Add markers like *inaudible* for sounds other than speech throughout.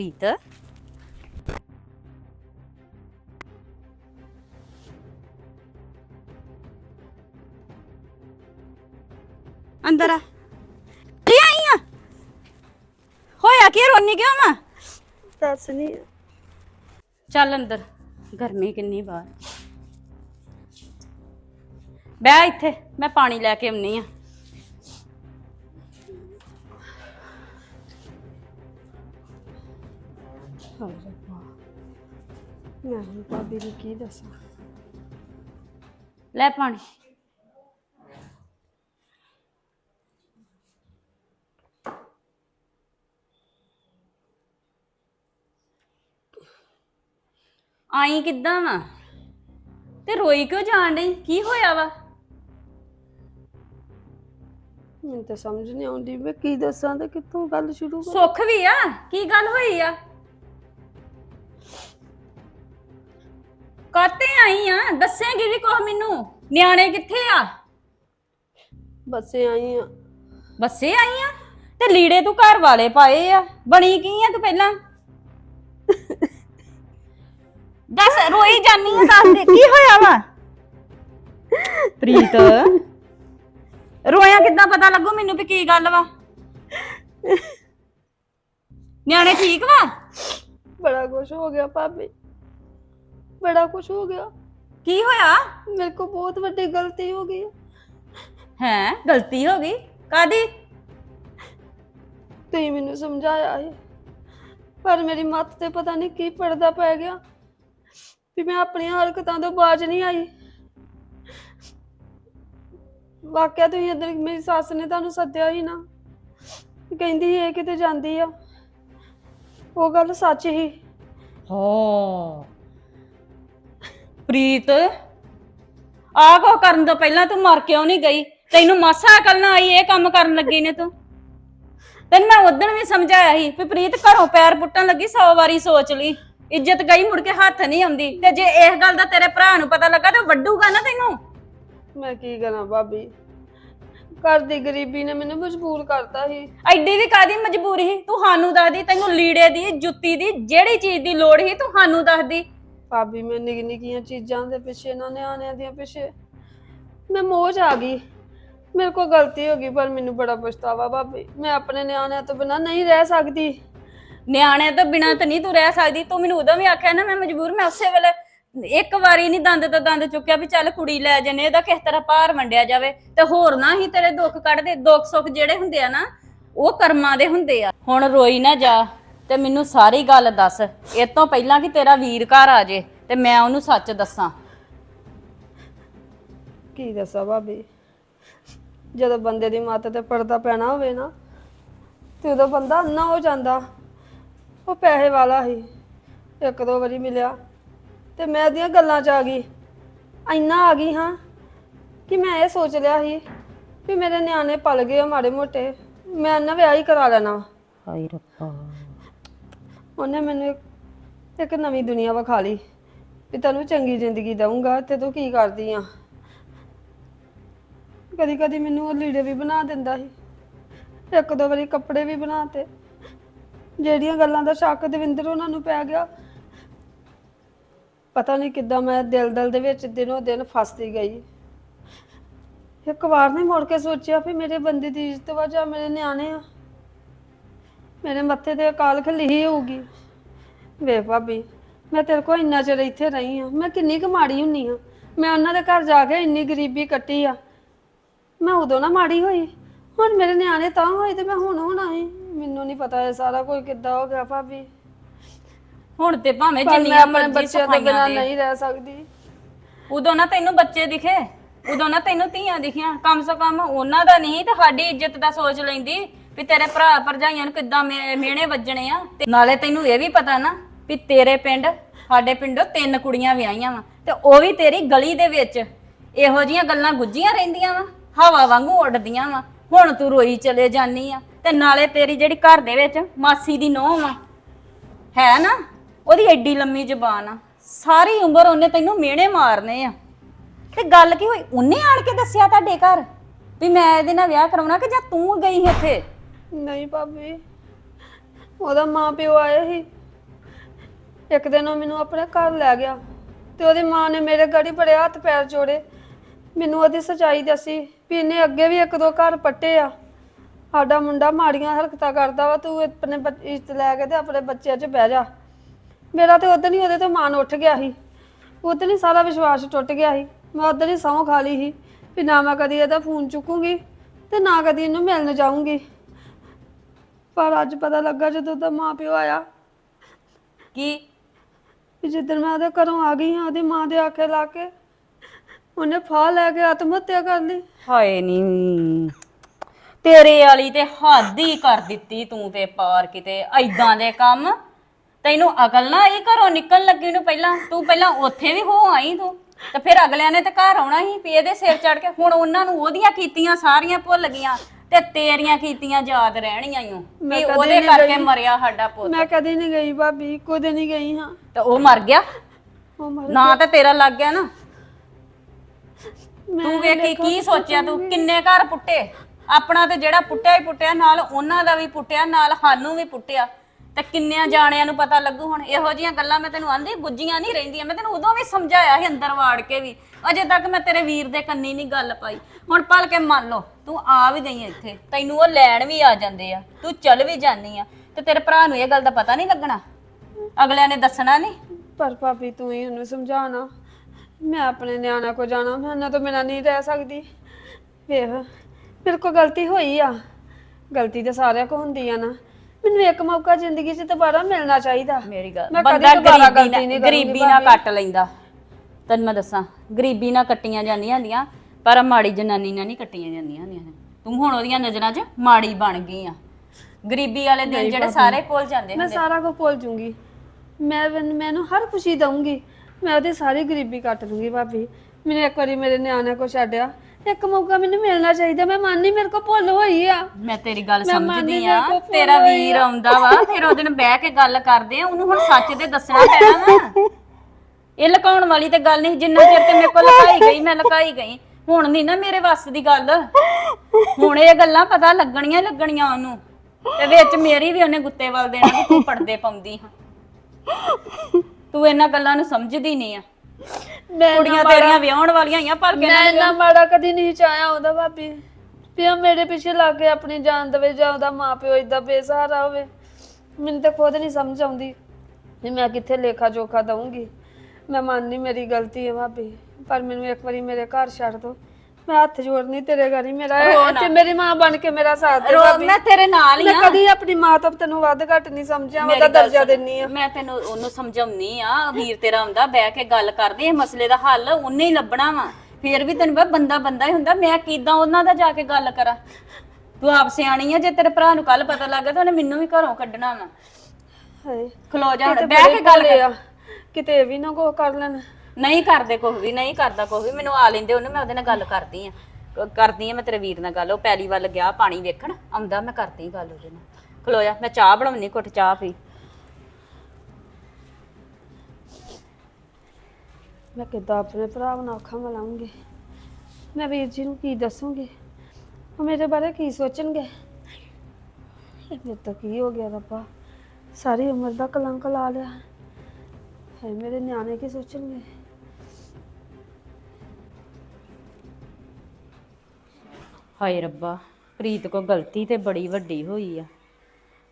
ਪ੍ਰੀਤ ਅੰਦਰ ਆ ਕੀ ਆਈ ਆ ਹੋਇਆ ਕੀ ਰੋਣੀ ਕਿਉਂ ਵਾ ਦੱਸ ਨਹੀਂ ਚੱਲ ਅੰਦਰ ਗਰਮੀ ਕਿੰਨੀ ਬਾਹਰ ਬਹਿ ਇੱਥੇ ਮੈਂ ਪਾਣੀ ਲੈ ਕੇ ਮੈਂ ਹੁਣ ਭਾਬੀ ਨੂੰ ਕੀ ਦੱਸਾਂ? ਲੈ ਪਾਣੀ। ਆਈ ਕਿੱਦਾਂ ਵਾ? ਤੇ ਰੋਈ ਕਿਉਂ ਜਾਣ ਡਈ? ਕੀ ਹੋਇਆ ਵਾ? ਮੈਨੂੰ ਤਾਂ ਸਮਝ ਨਹੀਂ ਆਉਂਦੀ ਮੈਂ ਕੀ ਦੱਸਾਂ ਤੇ ਕਿੱਥੋਂ ਗੱਲ ਸ਼ੁਰੂ ਕਰਾਂ? ਸੁੱਖ ਵੀ ਆ? ਕੀ ਗੱਲ ਹੋਈ ਆ? ਕਾਤੇ ਆਈ ਆ? ਦੱਸੇਂਗੀ ਵੀ ਕੁਛ ਮੈਨੂੰ। ਨਿਆਣੇ ਕਿੱਥੇ ਆ? ਬੱਸੇ ਆਈ ਆ। ਬੱਸੇ ਆਈ ਆ? ਤੇ ਲੀੜੇ ਤੂੰ ਘਰ ਵਾਲੇ ਪਾਏ ਆ। ਬਣੀ ਕੀ ਆ ਤੂੰ ਪਹਿਲਾਂ? ਦੱਸ ਰੋਈ ਜਾਨੀ ਆ ਦੱਸ ਦੇ। ਕੀ ਹੋਇਆ ਵਾ? ਪ੍ਰੀਤ ਰੋਇਆ ਕਿੱਦਾਂ ਪਤਾ ਲੱਗੂ ਮੈਨੂੰ ਵੀ ਕੀ ਗੱਲ ਵਾ? ਨਿਆਣੇ ਠੀਕ ਵਾ? ਬੜਾ ਕੁਝ ਹੋ ਗਿਆ ਭਾਬੀ। ਬੜਾ ਕੁਝ ਹੋ ਗਿਆ। ਕੀ ਹੋਇਆ? ਮੇਰੇ ਕੋ ਬਹੁਤ ਵੱਡੀ ਗਲਤੀ ਹੋ ਗਈ। ਹੈ? ਗਲਤੀ ਹੋ ਗਈ? ਕਾਦੀ ਤੁਸੀਂ ਮੈਨੂੰ ਸਮਝਾਇਆ ਹੈ ਪਰ ਮੇਰੀ ਮੱਤ ਤੇ ਪਤਾ ਨਹੀਂ ਕੀ ਪੜਦਾ ਪੈ ਗਿਆ। ਵੀ ਮੈਂ ਆਪਣੀਆਂ ਹਰਕਤਾਂ ਤੋਂ ਬਾਜ ਨਹੀਂ ਆਈ। ਵਾਕਿਆ ਤੁਸੀਂ ਅੰਦਰ ਮੇਰੀ ਸੱਸ ਨੇ ਤੁਹਾਨੂੰ ਸੱਦਿਆ ਹੀ ਨਾ। ਕਹਿੰਦੀ ਇਹ ਕਿਤੇ ਜਾਂਦੀ ਆ। ਉਹ ਗੱਲ ਸੱਚ ਹੀ ਹੋ। ਪ੍ਰੀਤ। ਆ ਕੋ ਕਰਨ ਤੋਂ ਪਹਿਲਾਂ ਤੂੰ ਮਰ ਕਿਉਂ ਨਹੀਂ ਗਈ? ਤੈਨੂੰ ਮਾਸਾ ਅਕਲ ਨਾ ਆਈ ਇਹ ਕੰਮ ਕਰਨ ਲੱਗੀ ਨੇ ਤੂੰ। ਤੈਨੂੰ ਮੈਂ ਉਦੋਂ ਵੀ ਸਮਝਾਇਆ ਸੀ ਵੀ ਪ੍ਰੀਤ ਘਰੋਂ ਪੈਰ ਪੁੱਟਣ ਲੱਗੀ 100 ਵਾਰੀ ਸੋਚ ਲਈ। ਇੱਜ਼ਤ ਗਈ ਮੁੜ ਕੇ ਹੱਥ ਨਹੀਂ ਆਉਂਦੀ। ਤੇ ਜੇ ਇਸ ਗੱਲ ਦਾ ਤੇਰੇ ਭਰਾ ਨੂੰ ਪਤਾ ਲੱਗਾ ਤੇ ਵੱਡੂਗਾ ਨਾ ਤੈਨੂੰ। ਮੈਂ ਕੀ ਕਰਾਂ ਭਾਬੀ? ਘਰ ਦੀ ਗਰੀਬੀ ਨੇ ਮੈਨੂੰ ਮਜਬੂਰ ਕਰਤਾ ਸੀ। ਐਡੀ ਵੀ ਕਾਦੀ ਮਜਬੂਰੀ ਸੀ? ਤੂੰ ਸਾਨੂੰ ਦੱਸਦੀ ਤੈਨੂੰ ਲੀੜੇ ਦੀ ਜੁੱਤੀ ਦੀ ਜਿਹੜੀ ਚੀਜ਼ ਦੀ ਲੋੜ ਸੀ ਤੂੰ ਸਾਨੂੰ ਦੱਸਦੀ। ਭਾਬੀ ਮੈਂ ਨਿੱਕੀ ਨਿੱਕੀਆਂ ਚੀਜ਼ਾਂ ਦੇ ਪਿੱਛੇ ਨਾ ਨਿਆਣਿਆਂ ਦੀਆਂ ਪਿੱਛੇ ਮੈਂ ਮੋਜ ਆ ਗਈ। ਮੇਰੇ ਕੋਲ ਗਲਤੀ ਹੋ ਗਈ, ਪਰ ਮੈਨੂੰ ਬੜਾ ਪਛਤਾਵਾ ਭਾਬੀ। ਮੈਂ ਆਪਣੇ ਨਿਆਣਿਆਂ ਤੋਂ ਬਿਨਾਂ ਨਹੀਂ ਰਹਿ ਸਕਦੀ। ਨਿਆਣਿਆਂ ਤੋਂ ਬਿਨਾਂ ਤਾਂ ਨਹੀਂ ਤੂੰ ਰਹਿ ਸਕਦੀ। ਤੂੰ ਮੈਨੂੰ ਉਦੋਂ ਵੀ ਆਖਿਆ ਨਾ, ਮੈਂ ਮਜਬੂਰ, ਮੈਂ ਉਸੇ ਵੇਲੇ ਇੱਕ ਵਾਰੀ ਨਹੀਂ ਦੰਦ ਤੋਂ ਦੰਦ ਚੁੱਕਿਆ ਵੀ ਚੱਲ ਕੁੜੀ ਲੈ ਜਨੇ ਇਹਦਾ ਕਿਸ ਤਰ੍ਹਾਂ ਭਾਰ ਵੰਡਿਆ ਜਾਵੇ। ਤੇ ਹੋਰ ਨਾ ਹੀ ਤੇਰੇ ਦੁੱਖ ਕੱਢਦੇ, ਦੁੱਖ ਸੁੱਖ ਜਿਹੜੇ ਹੁੰਦੇ ਆ ਨਾ, ਉਹ ਕਰਮਾਂ ਦੇ ਹੁੰਦੇ ਆ। ਹੁਣ ਰੋਈ ਨਾ ਜਾ। ਤੇ ਮੈਨੂੰ ਸਾਰੀ ਗੱਲ ਦੱਸ। ਇਹ ਤੋਂ ਪਹਿਲਾਂ ਕਿ ਤੇਰਾ ਵੀਰ ਘਰ ਆ ਜੇ ਤੇ ਮੈਂ ਉਹਨੂੰ ਸੱਚ ਦੱਸਾਂ। ਕੀ ਦੱਸਾਂ ਭਾਬੀ? ਜਦੋਂ ਬੰਦੇ ਦੀ ਮੱਤ ਤੇ ਪਰਦਾ ਪੈਣਾ ਹੋਵੇ ਨਾ ਤੇ ਉਦੋਂ ਬੰਦਾ ਅੰਨਾ ਹੋ ਜਾਂਦਾ। ਉਹ ਪੈਸੇ ਵਾਲਾ ਸੀ। ਇੱਕ ਦੋ ਵਾਰੀ ਮਿਲਿਆ ਤੇ ਮੈਂ ਉਹਦੀਆਂ ਗੱਲਾਂ 'ਚ ਆ ਗਈ। ਇੰਨਾ ਆ ਗਈ ਹਾਂ ਕਿ ਮੈਂ ਇਹ ਸੋਚ ਲਿਆ ਸੀ ਵੀ ਮੇਰੇ ਨਿਆਣੇ ਪਲ ਗਏ ਆ ਮਾੜੇ ਮੋਟੇ। ਮੈਂ ਉਹਨਾਂ ਵਿਆਹ ਹੀ ਕਰਾ ਲੈਣਾ। ਹਾਏ ਰੱਬਾ। ਉਹਨੇ ਮੈਨੂੰ ਇੱਕ- ਇੱਕ ਨਵੀਂ ਦੁਨੀਆ ਵਿਖਾ ਲਈ ਵੀ ਤੈਨੂੰ ਚੰਗੀ ਜ਼ਿੰਦਗੀ ਦਊਂਗਾ ਤੇ ਤੂੰ ਕੀ ਕਰਦੀ ਆ। ਕਦੀ ਕਦੀ ਮੈਨੂੰ ਉਹ ਲੀੜੇ ਵੀ ਬਣਾ ਦਿੰਦਾ ਸੀ। ਇੱਕ ਦੋ ਵਾਰੀ ਕੱਪੜੇ ਵੀ ਬਣਾਤੇ। ਜਿਹੜੀਆਂ ਗੱਲਾਂ ਦਾ ਸ਼ੱਕ ਦਵਿੰਦਰ ਉਹਨਾਂ ਨੂੰ ਪੈ ਗਿਆ। ਪਤਾ ਨਹੀਂ ਕਿੱਦਾਂ ਮੈਂ ਦਿਲ ਦਿਲ ਦੇ ਵਿੱਚ ਦਿਨੋਂ ਦਿਨ ਫਸਦੀ ਗਈ। ਇੱਕ ਵਾਰ ਨਹੀਂ ਮੁੜ ਕੇ ਸੋਚਿਆ ਵੀ ਮੇਰੇ ਬੰਦੇ ਦੀ ਇੱਜ਼ਤ ਵਾ ਜਾਂ ਮੇਰੇ ਨਿਆਣੇ ਆ। ਮੇਰੇ ਮੱਥੇ ਤੇ ਅਕਾਲ ਖਲੀ ਹੋਊਗੀ। ਵੇ ਭਾਬੀ ਮੈਂ ਤੇਰੇ ਕੋਲ ਇੰਨਾ ਚਿਰ ਇੱਥੇ ਰਹੀ ਆ ਮੈਂ ਕਿੰਨੀ ਕੁ ਮਾੜੀ ਹੁੰਨੀ ਆ। ਮੈਂ ਉਹਨਾਂ ਦੇ ਘਰ ਜਾ ਕੇ ਇੰਨੀ ਗਰੀਬੀ ਕੱਟੀ ਆ। ਮੈਂ ਉਦੋਂ ਨਾ ਮਾੜੀ ਹੋਈ ਹੁਣ ਮੇਰੇ ਨਿਆਣੇ ਤਾਂ ਹੋਏ ਤੇ ਮੈਂ ਹੁਣ ਹੋਣਾ ਏ ਮੈਨੂੰ ਨਹੀਂ ਪਤਾ ਇਹ ਸਾਰਾ ਕੁਝ ਕਿੱਦਾਂ ਹੋ ਗਿਆ ਭਾਬੀ। ਹੁਣ ਤੇ ਭਾਵੇਂ ਪਰ ਮੈਂ ਜਿੰਨੀਆਂ ਆਪਣੇ ਮਰਜ਼ੀ ਬੱਚਿਆਂ ਤੋਂ ਬਿਨਾਂ ਸਫਾਈਆਂ ਦੇ। ਨਹੀਂ ਰਹਿ ਸਕਦੀ। ਉਦੋਂ ਨਾ ਤੈਨੂੰ ਬੱਚੇ ਦਿਖੇ ਉਦੋਂ ਨਾ ਤੈਨੂੰ ਧੀਆਂ ਦਿਖੀਆਂ। ਕਮ ਸੇ ਕਮ ਉਹਨਾਂ ਦਾ ਨਹੀਂ ਤੇ ਸਾਡੀ ਇੱਜ਼ਤ ਦਾ ਸੋਚ ਲੈਂਦੀ। ਵੀ ਤੇਰੇ ਭਰਾ ਭਰਜਾਈਆਂ ਨੂੰ ਕਿੱਦਾਂ ਮੇ- ਮਿਹਣੇ ਵੱਜਣੇ ਆ? ਤੇ ਨਾਲੇ ਤੈਨੂੰ ਇਹ ਵੀ ਪਤਾ ਨਾ ਵੀ ਤੇਰੇ ਪਿੰਡ, ਸਾਡੇ ਪਿੰਡੋਂ ਤਿੰਨ ਕੁੜੀਆਂ ਵਿਆਹੀਆਂ ਵਾ, ਤੇ ਉਹ ਵੀ ਤੇਰੀ ਗਲੀ ਦੇ ਵਿੱਚ। ਇਹੋ ਜੀਆਂ ਗੱਲਾਂ ਗੁੱਜੀਆਂ ਰਹਿੰਦੀਆਂ ਵਾ, ਹਵਾ ਵਾਂਗੂ ਉੱਡਦੀਆਂ ਵਾ, ਹੁਣ ਤੂੰ ਰੋਈ ਚਲੇ ਜਾਨੀ ਆ, ਤੇ ਨਾਲੇ ਤੇਰੀ ਜਿਹੜੀ ਘਰ ਦੇ ਵਿੱਚ ਮਾਸੀ ਦੀ ਨੋਹ ਵਾ, ਹੈ ਨਾ? ਉਹਦੀ ਐਡੀ ਲੰਮੀ ਜ਼ਬਾਨ ਆ, ਸਾਰੀ ਉਮਰ ਉਹਨੇ ਤੈਨੂੰ ਮਿਹਣੇ ਮਾਰਨੇ ਆ। ਤੇ ਗੱਲ ਕੀ ਹੋਈ? ਉਹਨੇ ਆਣ ਕੇ ਦੱਸਿਆ ਤੁਹਾਡੇ ਘਰ ਵੀ ਮੈਂ ਇਹਦੇ ਨਾਲ ਵਿਆਹ ਕਰਾਉਣਾ ਕਿ ਜਾਂ ਤੂੰ ਗਈ ਇੱਥੇ? ਨਹੀਂ ਭਾਬੀ। ਉਹਦਾ ਮਾਂ ਪਿਓ ਆਇਆ ਸੀ। ਇੱਕ ਦਿਨ ਉਹ ਮੈਨੂੰ ਆਪਣੇ ਘਰ ਲੈ ਗਿਆ ਤੇ ਉਹਦੀ ਮਾਂ ਨੇ ਮੇਰੇ ਗੜੀ ਬੜੇ ਹੱਥ ਪੈਰ ਜੋੜੇ। ਮੈਨੂੰ ਉਹਦੀ ਸਚਾਈ ਦੱਸੀ ਵੀ ਇਹਨੇ ਅੱਗੇ ਵੀ ਇੱਕ ਦੋ ਘਰ ਪੱਟੇ ਆ। ਸਾਡਾ ਮੁੰਡਾ ਮਾੜੀਆਂ ਹਰਕਤਾਂ ਕਰਦਾ ਵਾ, ਤੂੰ ਆਪਣੇ ਬੱਚ- ਇੱਜ਼ਤ ਲੈ ਕੇ ਤੇ ਆਪਣੇ ਬੱਚਿਆਂ 'ਚ ਬਹਿ ਜਾ। ਮੇਰਾ ਤੇ ਉਦੋਂ ਹੀ ਉਹਦੇ ਤੋਂ ਮਾਨ ਉੱਠ ਗਿਆ ਸੀ। ਉਦੋਂ ਹੀ ਸਾਰਾ ਵਿਸ਼ਵਾਸ ਟੁੱਟ ਗਿਆ ਸੀ। ਮੈਂ ਉਦੋਂ ਹੀ ਸਹੁੰ ਖਾ ਲਈ ਸੀ ਵੀ ਨਾ ਮੈਂ ਕਦੀ ਇਹਦਾ ਫੋਨ ਚੁੱਕੂਗੀ ਤੇ ਨਾ ਕਦੀ ਇਹਨੂੰ ਮਿਲਣ ਜਾਊਂਗੀ। ਪਰ ਅੱਜ ਪਤਾ ਲੱਗਾ ਜਦੋਂ ਉਹਦਾ ਮਾਂ ਪਿਓ ਆਇਆ। ਕੀ? ਵੀ ਜਿੱਦਣ ਮੈਂ ਉਹਦੇ ਘਰੋਂ ਆ ਗਈ ਹਾਂ ਉਹਦੀ ਮਾਂ ਦੇ ਆਖੇ ਲਾ ਕੇ ਉਹਨੇ ਫਾਹ ਲੈ ਕੇ ਆਤਮ ਹੱਤਿਆ ਕਰ ਲਈ। ਹਾਏ ਨੀ। ਤੇਰੇ ਵਾਲੀ ਤੇ ਹੱਦ ਹੀ ਕਰ ਦਿੱਤੀ ਤੂੰ ਤੇ ਪਾਰ ਕਿਤੇ ਐਦਾਂ ਦੇ ਕੰਮ। ਤੈਨੂੰ ਅਕਲ ਨਾ ਇਹ ਘਰੋਂ ਨਿਕਲਣ ਲੱਗੀ ਨੂੰ ਪਹਿਲਾਂ। ਤੂੰ ਪਹਿਲਾਂ ਉੱਥੇ ਵੀ ਹੋ ਆਈ ਤੂੰ ਤੇ ਫਿਰ ਅਗਲਿਆਂ ਨੇ ਤੇ ਘਰ ਆਉਣਾ ਸੀ ਵੀ ਇਹਦੇ ਸਿਰ ਚੜ ਕੇ। ਹੁਣ ਉਹਨਾਂ ਨੂੰ ਉਹਦੀਆਂ ਕੀਤੀਆਂ ਸਾਰੀਆਂ ਭੁੱਲ ਗਈਆਂ। ਤੇ ਤੇਰੀਆਂ ਕੀਤੀਆਂ ਯਾਦ ਰਹਿਣੀਆਂ ਈ ਓ। ਮੈਂ ਕਦੇ ਉਹਦੇ ਕਰਕੇ ਗਈ। ਮਰਿਆ ਸਾਡਾ ਪੁੱਤ। ਮੈਂ ਕਦੀ ਨਹੀਂ ਗਈ ਭਾਬੀ ਕੁਝ ਨਹੀਂ ਗਈ ਹਾਂ। ਤੇ ਉਹ ਮਰ ਗਿਆ? ਉਹ ਮਰ ਨਾ ਤਾਂ ਤੇਰਾ ਲੱਗ ਗਿਆ ਨਾ। ਮੈਂ ਤੂੰ ਵੇਖੀ ਕੀ ਸੋਚਿਆ ਤੂੰ? ਕਿੰਨੇ ਘਰ ਪੁੱਟੇ? ਆਪਣਾ ਤੇ ਜਿਹੜਾ ਪੁੱਟਿਆ ਹੀ ਪੁੱਟਿਆ ਨਾਲ ਉਹਨਾਂ ਦਾ ਵੀ ਪੁੱਟਿਆ ਨਾਲ ਸਾਨੂੰ ਵੀ ਪੁੱਟਿਆ। ਤੇ ਕਿੰਨਿਆਂ ਜਾਣਿਆਂ ਨੂੰ ਪਤਾ ਲੱਗੂ ਹੁਣ? ਇਹੋ ਜੀਆਂ ਗੱਲਾਂ ਮੈਂ ਤੈਨੂੰ ਆਂਦੀ ਗੁੱਜੀਆਂ ਨਹੀਂ ਰਹਿੰਦੀਆਂ। ਮੈਂ ਤੈਨੂੰ ਉਦੋਂ ਵੀ ਸਮਝਾਇਆ ਸੀ ਅੰਦਰ ਵਾੜ ਕੇ ਵੀ। ਅਜੇ ਤੱਕ ਮੈਂ ਤੇਰੇ ਵੀਰ ਦੇ ਕੰਨੀ ਨਹੀਂ ਗੱਲ ਪਾਈ। ਹੁਣ ਪਲ ਕੇ ਮੰਨ ਲਓ ਤੂੰ ਆ ਵੀ ਗਈ ਇੱਥੇ ਤੈਨੂੰ ਉਹ ਲੈਣ ਵੀ ਆ ਜਾਂਦੇ ਆ ਤੂੰ ਚੱਲ ਵੀ ਜਾਨੀ ਆ ਤੇ ਤੇਰੇ ਭਰਾ ਨੂੰ ਇਹ ਗੱਲ ਦਾ ਪਤਾ ਨਹੀਂ ਲੱਗਣਾ? ਅਗਲਿਆਂ ਨੇ ਦੱਸਣਾ ਨਹੀਂ? ਪਰ ਭਾਬੀ ਤੂੰ ਹੀ ਉਹਨੂੰ ਸਮਝਾਣਾ ਮੈਂ ਆਪਣੇ ਨਿਆਣਾ ਕੋ ਜਾਣਾ ਮੈਂ ਉਹਨਾਂ ਤੋਂ ਬਿਨਾਂ ਨਹੀਂ ਰਹਿ ਸਕਦੀ। ਵੇਖ ਮੇਰੇ ਕੋ ਗਲਤੀ ਹੋਈ ਆ। ਗਲਤੀ ਤੇ ਸਾਰਿਆਂ ਕੋ ਹੁੰਦੀ ਆ ਨਾ। ਮੈਨੂੰ ਇੱਕ ਮੌਕਾ ਜ਼ਿੰਦਗੀ 'ਚ ਦੁਬਾਰਾ ਮਿਲਣਾ ਚਾਹੀਦਾ। ਮੇਰੀ ਗੱਲ ਮੈਂ ਕਦੀ ਬੰਦਾ ਦੁਬਾਰਾ ਗਰੀਬੀ ਗਲਤੀ ਨਹੀਂ ਨਾਲ ਕਰੂੰਗੀ ਗਰੀਬੀ ਨਾਲ ਕੱਟ ਲੈਂਦਾ। ਤੈਨੂੰ ਮੈਂ ਦੱਸਾਂ ਗਰੀਬੀ ਨਾਲ ਕੱਟੀਆਂ ਜਾਂਦੀਆਂ ਹੁੰਦੀਆਂ। ਪਰ ਆਹ ਮਾੜੀ ਜਨਾਨੀ ਨਾਲ ਨਹੀਂ ਕੱਟੀਆਂ ਜਾਂਦੀਆਂ ਹੁੰਦੀਆਂ ਤੂੰ ਹੁਣ ਉਹਦੀਆਂ ਨਜ਼ਰਾਂ 'ਚ ਮਾੜੀ ਬਣ ਗਈ ਆ। ਗਰੀਬੀ ਵਾਲੇ ਦਿਨ ਜਿਹੜੇ ਸਾਰੇ ਭੁੱਲ ਜਾਂਦੇ ਮੈਂ ਸਾਰਾ ਕੁਝ ਭੁੱਲ ਜੂੰਗੀ। ਮੈਂ ਮੈਨੂੰ- ਹਰ ਖੁਸ਼ੀ ਦਊਂਗੀ। ਮੈਂ ਉਹਦੀ ਸਾਰੀ ਗਰੀਬੀ ਕੱਟ ਦੂੰਗੀ ਭਾਬੀ। ਮੈਨੂੰ ਇੱਕ ਵਾਰੀ ਮੇਰੇ ਨਿਆਣੇ ਕੋ ਛੱਡਿਆ। ਇੱਕ ਮੌਕਾ ਮੈਨੂੰ ਮਿਲਣਾ ਚਾਹੀਦਾ। ਮੈਂ ਮੰਨਨੀ ਮੇਰੇ ਕੋ ਭੁੱਲ ਹੋਈ ਆ। ਮੈਂ ਤੇਰੀ ਗੱਲ ਸਮਝਦੀ ਆ। ਤੇਰਾ ਵੀਰ ਆਉਂਦਾ ਵਾ ਫਿਰ ਉਹਦੇ ਨਾਲ ਬਹਿ ਕੇ ਗੱਲ ਕਰਦੇ ਆ। ਉਹਨੂੰ ਹੁਣ ਸੱਚ ਤੇ ਦੱਸਣਾ ਪੈਣਾ ਵਾ। *laughs* ਇਹ ਲੁਕਾਉਣ ਵਾਲੀ ਤੇ ਗੱਲ ਨਹੀਂ। ਜਿੰਨਾ ਚਿਰ ਤੇ ਮੇਰੇ ਕੋਲ ਲੁਕਾਈ ਗਈ ਮੈਂ ਲੁਕਾਈ ਗਈ। ਹੁਣ ਨਹੀਂ ਨਾ ਮੇਰੇ ਵੱਸ ਦੀ ਗੱਲ। ਹੁਣ ਇਹ ਗੱਲਾਂ ਪਤਾ ਲੱਗਣੀਆਂ ਹੀ ਲੱਗਣੀਆਂ ਉਹਨੂੰ। ਤੇ ਵਿੱਚ ਮੇਰੀ ਵੀ ਉਹਨੇ ਗੁੱਤੇ ਵੱਲ ਦੇਣਾ ਕਿ ਤੂੰ ਪੜਦੇ ਪਾਉਂਦੀ ਹਾਂ। ਤੂੰ ਇਹਨਾਂ ਗੱਲਾਂ ਨੂੰ ਸਮਝਦੀ ਨਹੀਂ ਆ। ਮੈਂ ਕੁੜੀਆਂ ਤੇਰੀਆਂ ਵਿਆਹਣ ਵਾਲੀਆਂ ਆਈਆਂ ਪਰ ਕੇ ਮੈਂ ਇੰਨਾ ਮਾੜਾ ਕਦੀ ਨਹੀਂ ਚਾਹਿਆ ਉਹਦਾ ਭਾਬੀ। ਉਹ ਮੇਰੇ ਪਿੱਛੇ ਲੱਗ ਕੇ ਆਪਣੀ ਜਾਨ ਦੇਵੇ ਜਾਂ ਉਹਦਾ ਮਾਪਿਓ ਇਦਾਂ ਬੇਸਹਾਰਾ ਹੋਵੇ। ਮੈਨੂੰ ਤਾਂ ਖੁਦ ਨਹੀਂ ਸਮਝ ਆਉਂਦੀ ਵੀ ਮੈਂ ਕਿੱਥੇ ਲੇਖਾ ਜੋਖਾ ਦਊਂਗੀ। ਮੈਂ ਮੰਨਨੀ ਮੇਰੀ ਗਲਤੀ ਹੈ ਭਾਬੀ। ਪਰ ਮੈਨੂੰ ਇੱਕ ਵਾਰੀ ਮੇਰੇ ਘਰ ਛੱਡ ਦੋ। ਮੈਂ ਹੱਥ ਜੋੜਨੀ ਤੇਰੇ ਘਰ ਹੀ ਮੇਰਾ ਤੇ ਮੇਰੀ ਮਾਂ ਬਣ ਕੇ ਮੇਰਾ ਸਾਥ ਦੇ ਰੋ ਭਾਬੀ। ਮੈਂ ਤੇਰੇ ਨਾਲ ਹੀ ਮੈਂ ਆ। ਕਦੀ ਆਪਣੀ ਮਾਂ ਤੋਂ ਤੈਨੂੰ ਵੱਧ ਘੱਟ ਨਹੀਂ ਸਮਝਿਆ ਮੇਰੀ ਉਹਦਾ ਗੱਲ ਦਰਜਾ ਸੁਣ। ਦਿੰਨੀ ਆ। ਮੈਂ ਤੈਨੂੰ ਉਹਨੂੰ ਸਮਝਾਉਣੀ ਆ ਵੀਰ ਤੇਰਾ ਹੁੰਦਾ ਬਹਿ ਕੇ ਗੱਲ ਕਰਦੇ ਇਹ ਮਸਲੇ ਦਾ ਹੱਲ ਉਹਨੇ ਹੀ ਲੱਭਣਾ ਵਾ। ਫੇਰ ਵੀ ਤੈਨੂੰ ਪਤਾ ਬੰਦਾ ਬੰਦਾ ਹੀ ਹੁੰਦਾ ਮੈਂ ਕਿਦਾਂ ਉਹਨਾਂ ਦਾ ਜਾ ਕੇ ਗੱਲ ਕਰਾਂ? ਤੂੰ ਆਪ ਸਿਆਣੀ ਆ ਜੇ ਤੇਰੇ ਭਰਾ ਨੂੰ ਕੱਲ ਪਤਾ ਲੱਗ ਗਿਆ ਤਾਂ ਉਹਨੇ ਮੈਨੂੰ ਵੀ ਘਰੋਂ ਕੱਢਣਾ ਵਾ। ਹਾਏ ਖਲੋ ਜਾ ਹੁਣ ਬਹਿ ਕੇ ਗੱਲ ਕਰ। ਆ। ਕਿਤੇ ਇਹ ਵੀ ਨਾ ਕੋ ਕਰ ਲੈਣ। ਨਹੀਂ ਕਰਦੇ ਕੁਝ ਵੀ, ਨਹੀਂ ਕਰਦਾ ਕੁਝ ਵੀ, ਮੈਨੂੰ ਆ ਲੈਂਦੇ ਉਹਨੇ, ਮੈਂ ਉਹਦੇ ਨਾਲ ਗੱਲ ਕਰਦੀ ਆ। ਕ- ਕਰਦੀ ਆ ਮੈਂ ਤੇਰੇ ਵੀਰ ਨਾਲ ਗੱਲ, ਉਹ ਪੈਲੀ ਵੱਲ ਗਿਆ, ਪਾਣੀ ਵੇਖਣ, ਆਉਂਦਾ, ਮੈਂ ਕਰਦੀ ਗੱਲ ਉਹਦੇ ਨਾਲ। ਖਲੋ ਜਾ, ਮੈਂ ਚਾਹ ਬਣਾਉਣੀ, ਘੁੱਟ ਚਾਹ ਪੀ। ਮੈਂ ਕਿੱਦਾਂ ਆਪਣੇ ਭਰਾ ਨੂੰ ਅੱਖਾਂ ਮਲਾਉਂਗੀ ਮੈਂ ਵੀਰ ਜੀ ਨੂੰ ਕੀ ਦੱਸੂਗੀ? ਉਹ ਮੇਰੇ ਬਾਰੇ ਕੀ ਸੋਚਣਗੇ? ਇਹ ਮੇਰੇ ਤਾਂ ਕੀ ਹੋ ਗਿਆ ਰੱਬਾ? ਸਾਰੀ ਉਮਰ ਦਾ ਕਲੰਕ ਲਾ ਲਿਆ। ਹੈ ਮੇਰੇ ਨਿਆਣੇ ਕੀ ਸੋਚਣਗੇ? ਹਾਏ ਰੱਬਾ, ਪ੍ਰੀਤ ਕੋ ਗਲਤੀ ਤੇ ਬੜੀ ਵੱਡੀ ਹੋਈ ਆ।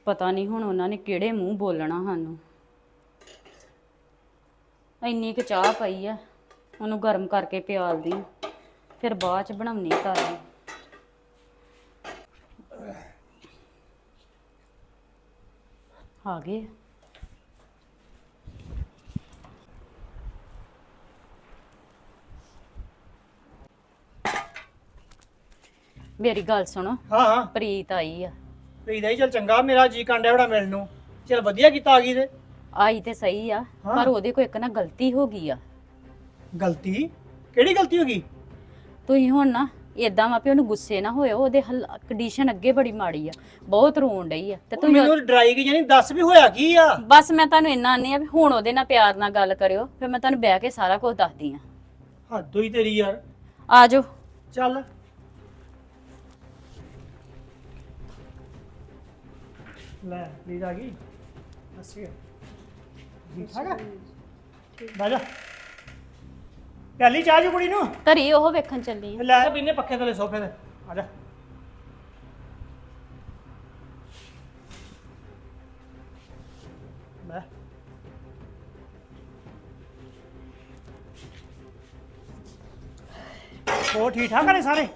ਪਤਾ ਨਹੀਂ ਹੁਣ ਉਹਨਾਂ ਨੇ ਕਿਹੜੇ ਮੂੰਹ ਬੋਲਣਾ ਸਾਨੂੰ। ਇੰਨੀ ਕੁ ਚਾਹ ਪਈ ਆ, ਉਹਨੂੰ ਗਰਮ ਕਰਕੇ ਪਿਆਲਦੀ ਫਿਰ ਬਾਅਦ ਚ ਬਣਾਉਣੀ ਤਾਜ਼ੀ। ਆ ਗਏ। ਮੇਰੀ ਗੱਲ ਸੁਣੋ। ਹਾਂ ਹਾਂ। ਪ੍ਰੀਤ ਆਈ ਆ। ਪ੍ਰੀਤ ਹੀ ਚਲ ਚੰਗਾ ਮੇਰਾ ਜੀ ਕਾਂਡਿਆ ਬੜਾ ਮਿਲਣ ਨੂੰ। ਚਲ ਵਧੀਆ ਕੀਤਾ ਆ ਗਈ ਤੇ। ਆਈ ਤੇ ਸਹੀ ਆ ਹਾਂ। ਪਰ ਉਹਦੇ ਕੋਲ ਇੱਕ ਨਾ ਗਲਤੀ ਹੋ ਗਈ ਆ। ਗਲਤੀ? ਕਿਹੜੀ ਗਲਤੀ ਹੋ ਗਈ? ਤੁਸੀਂ ਹੁਣ ਨਾ ਇਦਾਂ ਵਾ ਵੀ ਉਹਨੂੰ ਗੁੱਸੇ ਨਾ ਹੋਇਓ ਉਹਦੇ ਕੰਡੀਸ਼ਨ ਅੱਗੇ ਬੜੀ ਮਾੜੀ ਆ ਬਹੁਤ ਰੋਣ ਡਈ ਆ। ਤੇ ਉਹ ਤੁਸੀਂ ਮੈਨੂੰ ਡਰਾਈ ਗਈ ਜਾਨੀ ਦੱਸ ਵੀ ਹੋਇਆ ਕੀ ਆ? ਬਸ ਮੈਂ ਤੁਹਾਨੂੰ ਇੰਨਾ ਆਨੀ ਆ ਵੀ ਹੁਣ ਉਹਦੇ ਨਾਲ ਪਿਆਰ ਨਾਲ ਗੱਲ ਕਰਿਓ ਫਿਰ ਮੈਂ ਤੁਹਾਨੂੰ ਬਹਿ ਕੇ ਸਾਰਾ ਕੁਝ ਦੱਸਦੀ ਆ। ਹੱਦ ਹੋਈ ਤੇਰੀ ਯਾਰ। ਆ ਜਾਓ। ਚੱਲ। ਲੈ ਪਲੀਜ਼ ਆ ਗਈ। ਠਾਕ ਆ? ਬਹਿ ਜਾ। ਪਿਆਲੀ ਚਾਹ ਜੀ ਕੁੜੀ ਨੂੰ। ਧਰੀ ਉਹ ਵੇਖਣ ਚੱਲੀ ਆ। ਲੈ। ਬਿੰਨੇ ਪੱਖੇ ਥੱਲੇ ਸੋਫੇ ਤੇ। ਆ ਜਾ। ਲੈ ਹੋਰ ਠੀਕ ਠਾਕ ਨੇ ਸਾਰੇ?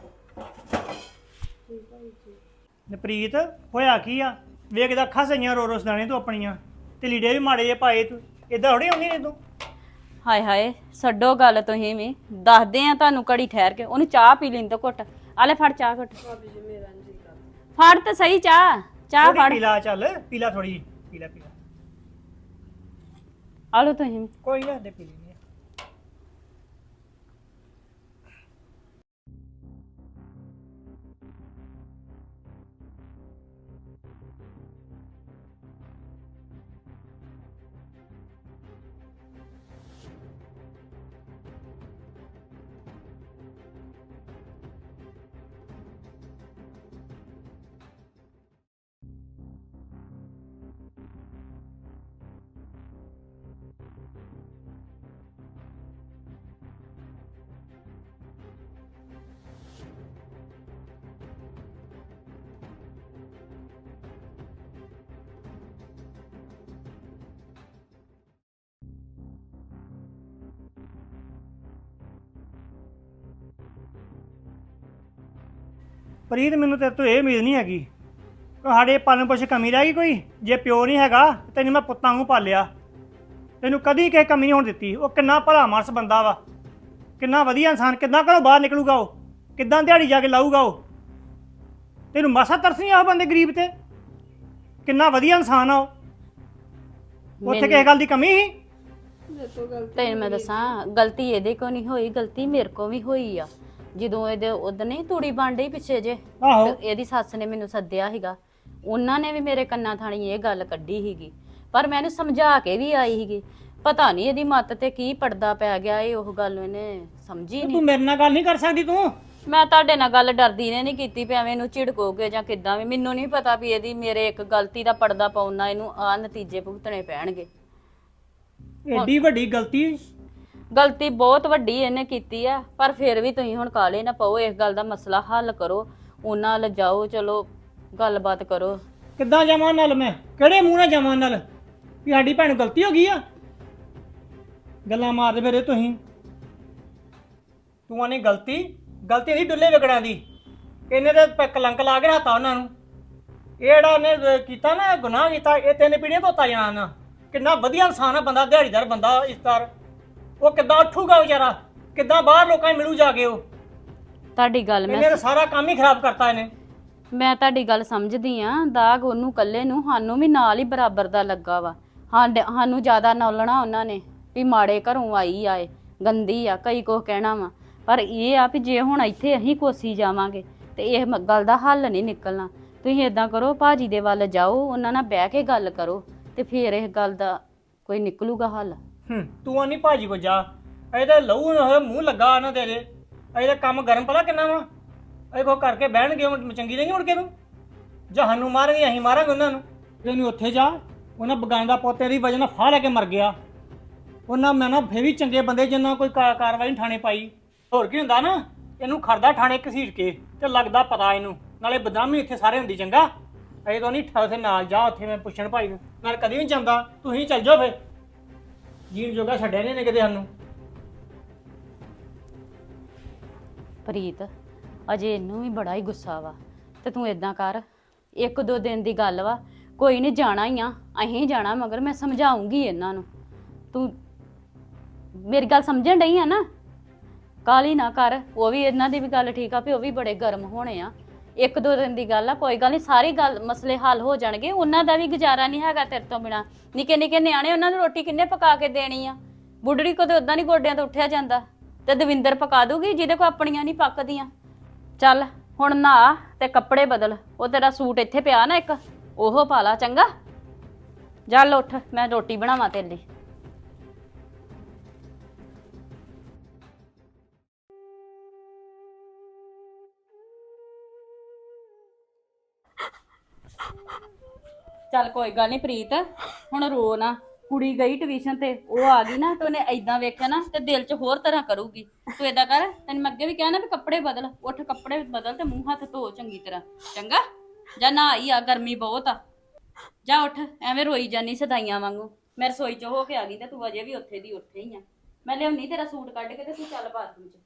ਨਪ੍ਰੀਤ ਹੋਇਆ ਕੀ ਆ? ਵੇਖਦਾ ਅੱਖਾਂ ਸਈਆਂ ਰੋ ਰੋ ਸਦਾਣੇ ਤੂੰ ਆਪਣੀਆਂ। ਤੇ ਲੀੜੇ ਵੀ ਮਾੜੇ ਜੇ ਪਾਏ ਤੂੰ। ਇਦਾਂ ਥੋੜੀ ਹੁੰਦੀ ਨੇ ਤੂੰ? ਹਾਏ ਹਾਏ ਛੱਡੋ ਗੱਲ ਤੁਸੀਂ ਵੀ। ਦੱਸਦੇ ਆ ਤੁਹਾਨੂੰ ਕੜੀ ਠਹਿਰ ਕੇ ਉਹਨੂੰ ਚਾਹ ਪੀ ਲੈਣ ਤੋਂ ਘੁੱਟ। ਆ ਲੈ ਫੜ ਚਾਹ ਘੁੱਟ। ਫੜ ਤੇ ਸਹੀ ਚਾਹ ਚਾਹ ਥੋੜੀ ਫੜ। ਪੀਲਾ ਚੱਲ ਪੀਲਾ ਥੋੜੀ ਪੀਲਾ ਪੀਲਾ ਆ ਲਓ ਤੁਸੀਂ ਵੀ। ਕੋਈ ਨਾ ਦੇ ਪੀ ਪ੍ਰੀਤ ਮੈਨੂੰ ਤੇਰੇ ਤੋਂ ਇਹ ਉਮੀਦ ਨਹੀਂ ਹੈਗੀ। ਕਿ ਸਾਡੇ ਪਾਲਣ ਪੋਸ਼ਣ ਕਮੀ ਰਹਿ ਗਈ ਕੋਈ? ਜੇ ਪਿਓ ਨਹੀਂ ਹੈਗਾ ਤੈਨੂੰ ਮੈਂ ਪੁੱਤਾਂ ਨੂੰ ਪਾਲਿਆ। ਤੈਨੂੰ ਕਦੀ ਕਿਸੇ ਕਮੀ ਨਹੀਂ ਹੋਣ ਦਿੱਤੀ। ਉਹ ਕਿੰਨਾ ਭਲਾ ਮਾਨਸ ਬੰਦਾ ਵਾ। ਕਿੰਨਾ ਵਧੀਆ ਇਨਸਾਨ ਕਿੰਨਾ ਘਰੋਂ ਬਾਹਰ ਨਿਕਲੂਗਾ ਉਹ? ਕਿੱਦਾਂ ਦਿਹਾੜੀ ਜਾ ਕੇ ਲਾਊਗਾ ਉਹ? ਤੈਨੂੰ ਮਸਾ ਤਰਸ ਨਹੀਂ ਆ ਬੰਦੇ ਗਰੀਬ ਤੇ? ਕਿੰਨਾ ਵਧੀਆ ਇਨਸਾਨ ਆ ਉਹ? ਉੱਥੇ ਕਿਸੇ ਗੱਲ ਦੀ ਕਮੀ ਸੀ? ਤੈਨੂੰ ਮੈਂ ਦੱਸਾਂ ਗਲਤੀ ਇਹਦੇ ਕੋ ਨਹੀਂ ਹੋਈ ਗਲਤੀ ਮੇਰੇ ਕੋ ਵੀ ਹੋਈ ਆ। ਜਦੋਂ ਇਹਦੇ ਉਦੋਂ ਨਹੀਂ ਤੂੜੀ ਬਣ ਡਈ ਪਿੱਛੇ ਜੇ ਆਹੋ। ਤੇ ਇਹਦੀ ਸੱਸ ਨੇ ਮੈਨੂੰ ਸੱਦਿਆ ਸੀਗਾ। ਉਹਨਾਂ ਨੇ ਵੀ ਮੇਰੇ ਕੰਨਾਂ ਥਾਣੀ ਇਹ ਗੱਲ ਕੱਢੀ ਸੀਗੀ। ਪਰ ਮੈਂ ਇਹਨੂੰ ਸਮਝਾ ਕੇ ਵੀ ਆਈ ਸੀਗੀ। ਪਤਾ ਨਹੀਂ ਇਹਦੀ ਮੱਤ ਤੇ ਕੀ ਪੜਦਾ ਪੈ ਗਿਆ ਇਹ ਉਹ ਗੱਲ ਨੂੰ ਇਹਨੇ ਸਮਝੀ ਨਹੀਂ। ਤੂੰ ਮੇਰੇ ਨਾਲ ਗੱਲ ਨਹੀਂ ਕਰ ਸਕਦੀ ਤੂੰ? ਮੈਂ ਤੁਹਾਡੇ ਨਾਲ ਗੱਲ ਡਰਦੀ ਨੇ ਨਹੀਂ ਕੀਤੀ ਵੀ ਐਵੇਂ ਇਹਨੂੰ ਝਿੜਕੋਗੇ ਜਾਂ ਕਿੱਦਾਂ ਵੀ। ਮੈਨੂੰ ਨਹੀਂ ਪਤਾ ਵੀ ਇਹਦੀ ਮੇਰੇ ਇੱਕ ਗਲਤੀ ਦਾ ਪਰਦਾ ਪਾਉਣਾ ਇਹਨੂੰ ਆ ਨਤੀਜੇ ਭੁਗਤਣੇ ਪੈਣਗੇ। ਏਡੀ ਵੱਡੀ ਗਲਤੀ ਗਲਤੀ ਬਹੁਤ ਵੱਡੀ ਇਹਨੇ ਕੀਤੀ ਆ ਪਰ ਫਿਰ ਵੀ ਤੁਸੀਂ ਹੁਣ ਕਾਲੇ ਨਾ ਪਾਓ ਇਸ ਗੱਲ ਦਾ ਮਸਲਾ ਹੱਲ ਕਰੋ। ਉਹਨਾਂ ਨਾਲ ਜਾਓ ਚਲੋ ਗੱਲਬਾਤ ਕਰੋ। ਕਿੱਦਾਂ ਜਾਵਾਂ ਨਾਲ ਮੈਂ? ਕਿਹੜੇ ਮੂੰਹ ਨਾਲ ਜਾਵਾਂ ਨਾਲ? ਵੀ ਸਾਡੀ ਭੈਣ ਨੂੰ ਗਲਤੀ ਹੋ ਗਈ ਆ? ਗੱਲਾਂ ਮਾਰਦੇ ਫਿਰੇ ਤੁਸੀਂ। ਤੂੰ ਆਨੀ ਗਲਤੀ ਗਲਤੀ ਨਹੀਂ ਡੁੱਲੇ ਵਿਗੜਾਂ ਦੀ। ਇਹਨੇ ਤੇ ਪ- ਕਲੰਕ ਲਾ ਕੇ ਹੱਤਾ ਉਹਨਾਂ ਨੂੰ। ਇਹ ਜਿਹੜਾ ਉਹਨੇ ਅਹ, ਕੀਤਾ ਨਾ ਗੁਨਾਹ ਕੀਤਾ ਇਹ ਤਿੰਨ ਪੀੜ੍ਹੀਆਂ ਧੋਤਾ ਜਾਣਾ ਨਾ। ਕਿੰਨਾ ਵਧੀਆ ਇਨਸਾਨ ਆ ਬੰਦਾ ਦਿਹਾੜੀਦਾਰ ਬੰਦਾ ਇਸਤਾਰ ਉਹ ਕਿੱਦਾਂ ਉੱਠੂਗਾ ਵਿਚਾਰਾ? ਕਿੱਦਾਂ ਬਾਹਰ ਲੋਕਾਂ ਨੂੰ ਮਿਲੂ ਜਾ ਕੇ ਉਹ? ਤੁਹਾਡੀ ਗੱਲ ਇਹਨੇ ਮੈਂ ਤਾਂ ਸਾਰਾ ਕੰਮ ਹੀ ਖਰਾਬ ਕਰਤਾ ਇਹਨੇ। ਮੈਂ ਤੁਹਾਡੀ ਗੱਲ ਸਮਝਦੀ ਆ ਦਾਗ ਉਹਨੂੰ ਕੱਲੇ ਨੂੰ ਸਾਨੂੰ ਵੀ ਨਾਲ ਹੀ ਬਰਾਬਰ ਦਾ ਲੱਗਾ ਵਾ। ਸਾਡੇ- ਸਾਨੂੰ ਜ਼ਿਆਦਾ ਨੌਲਣਾ ਉਹਨਾਂ ਨੇ ਵੀ ਮਾੜੇ ਘਰੋਂ ਆਈ ਆਏ ਗੰਦੀ ਆ ਕਈ ਕੁਛ ਕਹਿਣਾ ਵਾ। ਪਰ ਇਹ ਆ ਵੀ ਜੇ ਹੁਣ ਇੱਥੇ ਅਸੀਂ ਕੋਸੀ ਜਾਵਾਂਗੇ ਤੇ ਇਹ ਮ- ਗੱਲ ਦਾ ਹੱਲ ਨਹੀਂ ਨਿਕਲਣਾ। ਤੁਸੀਂ ਇਦਾਂ ਕਰੋ ਭਾਜੀ ਦੇ ਵੱਲ ਜਾਓ ਉਹਨਾਂ ਨਾਲ ਬਹਿ ਕੇ ਗੱਲ ਕਰੋ ਤੇ ਫਿਰ ਇਹ ਗੱਲ ਦਾ ਕੋਈ ਨਿਕਲੂਗਾ ਹੱਲ। ਹੂੰ। ਤੂੰ ਆਨੀ ਭਾਜੀ ਕੋ ਜਾ। ਇਹਦਾ ਲਹੂ ਹੋਇਆ ਮੂੰਹ ਲੱਗਾ ਨਾ ਤੇਰੇ। ਇਹਦਾ ਕੰਮ ਗਰਮ ਪਤਾ ਕਿੰਨਾ ਵਾ? ਇਹ ਕੋ ਕਰਕੇ ਬਹਿਣਗੇ, ਉਹ ਚੰਗੀ ਨਹੀਂ ਮੁੜ ਕੇ ਨੂੰ ਜਹਾਨੂੰ ਮਾਰਾਂਗੇ ਅਸੀਂ ਮਾਰਾਂਗੇ ਉਹਨਾਂ ਨੂੰ। ਇਹਨੂੰ ਉੱਥੇ ਜਾ, ਉਹਨਾਂ ਬਗਾਨ ਦਾ ਪੋਤੇ ਦੀ ਵਜ੍ਹਾ ਨਾਲ ਫਾਹ ਲੈ ਕੇ ਮਰ ਗਿਆ। ਉਹਨਾਂ ਮੈਂ ਨਾ ਫੇਰ ਵੀ ਚੰਗੇ ਬੰਦੇ ਜਿੰਨਾ ਕੋਈ ਕਾ- ਕਾਰਵਾਈ ਨੀ ਥਾਣੇ ਪਾਈ। ਹੋਰ ਕੀ ਹੁੰਦਾ ਨਾ? ਇਹਨੂੰ ਖੜਦਾ ਥਾਣੇ ਘਸੀਟ ਕੇ, ਤੇ ਲੱਗਦਾ ਪਤਾ ਇਹਨੂੰ। ਨਾਲੇ ਬਦਾਮੀ ਇੱਥੇ ਸਾਰੇ ਹੁੰਦੀ ਚੰਗਾ। ਇਹ ਤਾਂ ਨਹੀਂ ਠਾ, ਉੱਥੇ ਨਾਲ ਜਾ, ਉੱਥੇ ਮੈਂ ਪੁੱਛਣ ਭਾਈ ਨੂੰ। ਨਾਲ ਕਦੀ ਨਹੀਂ ਜਾਂਦਾ। ਤੁਸੀਂ ਚੱਲ ਜਾਓ ਫੇਰ। ਜੀਣ ਜੋਗਾ ਛੱਡਿਆ ਨਹੀਂ ਨੇ ਕਿਤੇ ਸਾਨੂੰ। ਪ੍ਰੀਤ, ਅਜੇ ਇਹਨੂੰ ਵੀ ਬੜਾ ਹੀ ਗੁੱਸਾ ਵਾ। ਤੇ ਤੂੰ ਇਦਾਂ ਕਰ, ਇੱਕ ਦੋ ਦਿਨ ਦੀ ਗੱਲ ਵਾ, ਕੋਈ ਨਹੀਂ ਜਾਣਾ ਹੀ ਆ, ਅਸੀਂ ਜਾਣਾ, ਮਗਰ ਮੈਂ ਸਮਝਾਉਂਗੀ ਇਹਨਾਂ ਨੂੰ। ਤੂੰ ਮੇਰੀ ਗੱਲ ਸਮਝਣ ਡਈ ਆ ਨਾ? ਕਾਲੀ ਨਾ ਕਰ, ਉਹ ਵੀ ਇਹਨਾਂ ਦੀ ਵੀ ਗੱਲ ਠੀਕ ਆ, ਵੀ ਉਹ ਵੀ ਬੜੇ ਗਰਮ ਹੋਣੇ ਆ। ਇੱਕ ਦੋ ਦਿਨ ਦੀ ਗੱਲ ਆ, ਕੋਈ ਗੱਲ ਨਹੀਂ, ਸਾਰੀ ਗੱਲ ਮਸਲੇ ਹੱਲ ਹੋ ਜਾਣਗੇ। ਉਹਨਾਂ ਦਾ ਵੀ ਗੁਜ਼ਾਰਾ ਨਹੀਂ ਹੈਗਾ ਤੇਰੇ ਤੋਂ ਬਿਨਾ। ਨਿੱਕੇ ਨਿੱਕੇ ਨਿਆਣੇ, ਉਹਨਾਂ ਨੂੰ ਰੋਟੀ ਕਿੰਨੇ ਪਕਾ ਕੇ ਦੇਣੀ ਆ? ਬੁੱਢੜੀ ਕਦੇ ਉਦਾਂ ਨਹੀਂ ਗੋਡਿਆਂ ਤੋਂ ਉੱਠਿਆ ਜਾਂਦਾ? ਤੇ ਦਵਿੰਦਰ ਪਕਾ ਦੂਗੀ, ਜਿਹਦੇ ਕੋ ਆਪਣੀਆਂ ਨਹੀਂ ਪੱਕਦੀਆਂ। ਚੱਲ, ਹੁਣ ਨਹਾ ਤੇ ਕੱਪੜੇ ਬਦਲ। ਉਹ ਤੇਰਾ ਸੂਟ ਇੱਥੇ ਪਿਆ ਨਾ ਇੱਕ। ਉਹ ਪਾ ਲਾ, ਚੰਗਾ। ਚੱਲ ਉੱਠ ਮੈਂ ਰੋਟੀ ਬਣਾਵਾਂ ਤੇਰੇ ਲਈ। ਚੱਲ ਕੋਈ ਗੱਲ ਨਹੀਂ ਪ੍ਰੀਤ, ਹੁਣ ਰੋ ਨਾ। ਕੁੜੀ ਗਈ ਟਿਊਸ਼ਨ ਤੇ, ਉਹ ਆ ਗਈ ਨਾ, ਤੇ ਉਹਨੇ ਐਦਾਂ ਵੇਖਿਆ ਨਾ, ਤੇ ਦਿਲ 'ਚ ਹੋਰ ਤਰ੍ਹਾਂ ਕਰੂਗੀ। ਤੂੰ ਏਦਾਂ ਕਰ, ਤੈਨੂੰ ਮੈਂ ਅੱਗੇ ਵੀ ਕਿਹਾ ਨਾ ਵੀ ਕੱਪੜੇ ਬਦਲ, ਉੱਠ ਕੱਪੜੇ ਬਦਲ ਤੇ ਮੂੰਹ ਹੱਥ ਧੋ ਚੰਗੀ ਤਰ੍ਹਾਂ। ਚੰਗਾ? ਜਾਂ ਨਾ ਆਈ ਆ, ਗਰਮੀ ਬਹੁਤ ਆ। ਜਾ ਉੱਠ, ਐਵੇਂ ਰੋਈ ਜਾਨੀ ਸਦਾਈਆਂ ਵਾਂਗੂ। ਮੈਂ ਰਸੋਈ 'ਚ ਹੋ ਕੇ ਆ ਗਈ ਤੇ ਤੂੰ ਅਜੇ ਵੀ ਉੱਥੇ ਦੀ ਉੱਥੇ ਹੀ ਆ। ਮੈਂ ਲਿਆਉਣੀ ਤੇਰਾ ਸੂਟ ਕੱਢ ਕੇ ਤੇ ਤੂੰ ਚੱਲ ਬਾਥਰੂਮ 'ਚ।